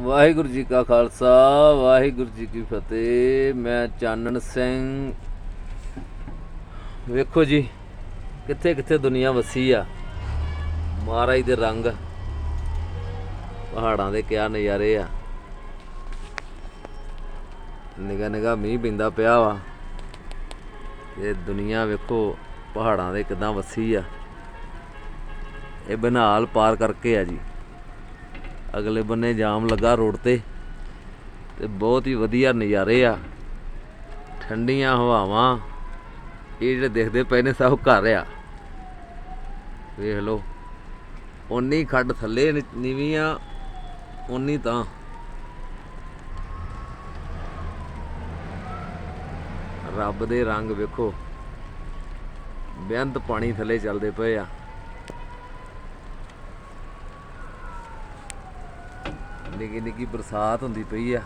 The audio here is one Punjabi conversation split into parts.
ਵਾਹਿਗੁਰੂ ਜੀ ਕਾ ਖਾਲਸਾ, ਵਾਹਿਗੁਰੂ ਜੀ ਕੀ ਫਤਿਹ। ਮੈਂ ਚਾਨਣ ਸਿੰਘ। ਵੇਖੋ ਜੀ ਕਿੱਥੇ ਕਿੱਥੇ ਦੁਨੀਆ ਵਸੀ ਆ। ਮਹਾਰਾਜ ਦੇ ਰੰਗ, ਪਹਾੜਾਂ ਦੇ ਕਿਆ ਨਜ਼ਾਰੇ ਆ। ਨਿਗਾ ਨਿਗਾ ਮੀਂਹ ਪਿੰਦਾ ਪਿਆ ਵਾ। ਇਹ ਦੁਨੀਆ ਵੇਖੋ, ਪਹਾੜਾਂ ਦੇ ਕਿਦਾਂ ਵਸੀ ਆ। ਇਹ ਬਨਾਲ ਪਾਰ ਕਰਕੇ ਆ ਜੀ। ਅਗਲੇ ਬੰਨੇ ਜਾਮ ਲੱਗਾ ਰੋਡ ਤੇ ਤੇ ਬਹੁਤ ਹੀ ਵਧੀਆ ਨਜ਼ਾਰੇ ਆ। ਠੰਡੀਆਂ ਹਵਾਵਾਂ, ਇਹ ਜਿਹੜੇ ਦੇਖਦੇ ਪਏ ਨੇ ਸਭ ਘਰ ਆ। ਵੇਖ ਲਓ ਉਨੀ ਖੱਡ ਥੱਲੇ ਨੀ- ਨੀਵੀਂ ਆ ਉਨੀ ਤਾਂ। ਰੱਬ ਦੇ ਰੰਗ ਵੇਖੋ, ਬੇਅੰਤ ਪਾਣੀ ਥੱਲੇ ਚੱਲਦੇ ਪਏ ਆ। ਨਿੱਕੀ ਨਿੱਕੀ ਬਰਸਾਤ ਹੁੰਦੀ ਪਈ ਆ।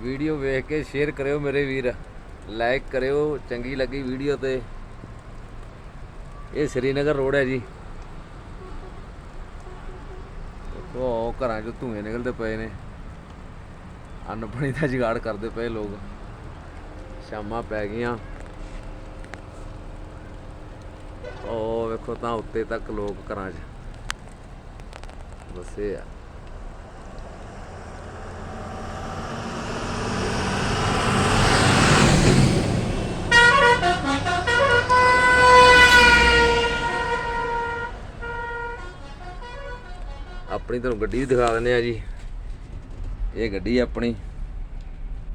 ਵੀਡੀਓ ਵੇਖ ਕੇ ਸ਼ੇਅਰ ਕਰਿਓ ਮੇਰੇ ਵੀਰ। ਲਾਈਕ ਕਰਿਓ, ਚੰਗੀ ਲੱਗੀ ਵੀਡੀਓ ਤੇ। ਇਹ ਸ੍ਰੀਨਗਰ ਰੋਡ ਹੈ ਜੀ। ਉਹ ਘਰਾਂ ਚੋਂ ਧੂਏ ਨਿਕਲਦੇ ਪਏ ਨੇ। ਅੰਨ ਪਾਣੀ ਦਾ ਜੁਗਾੜ ਕਰਦੇ ਪਏ ਲੋਕ। ਸ਼ਾਮਾਂ ਪੈ ਗਈਆਂ। ਉਹ ਵੇਖੋ ਤਾਂ ਉੱਤੇ ਤੱਕ ਲੋਕ ਘਰਾਂ 'ਚ। ਵਸੇ ਆ। ਆਪਣੀ ਤੁਹਾਨੂੰ ਗੱਡੀ ਵੀ ਦਿਖਾ ਦਿੰਦੇ ਆ ਜੀ। ਇਹ ਗੱਡੀ ਆਪਣੀ।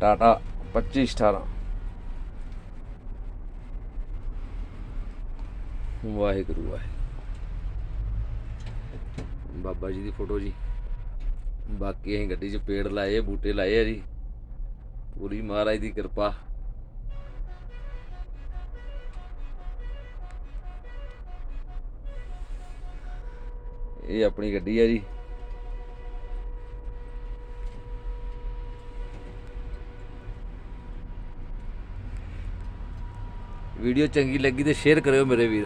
ਟਾਟਾ 2518 ਵਾਹਿਗੁਰੂ ਵਾਹਿਗੁਰੂ। ਬਾਬਾ ਜੀ ਦੀ ਫੋਟੋ ਜੀ। ਬਾਕੀ ਅਸੀਂ ਗੱਡੀ 'ਚ ਪੇੜ ਲਾਏ, ਬੂਟੇ ਲਾਏ ਆ ਜੀ। ਪੂਰੀ ਮਹਾਰਾਜ ਦੀ ਕਿਰਪਾ। ਇਹ ਆਪਣੀ ਗੱਡੀ ਹੈ ਜੀ। ਵੀਡੀਓ ਚੰਗੀ ਲੱਗੀ ਤੇ ਸ਼ੇਅਰ ਕਰਿਓ ਮੇਰੇ ਵੀਰ।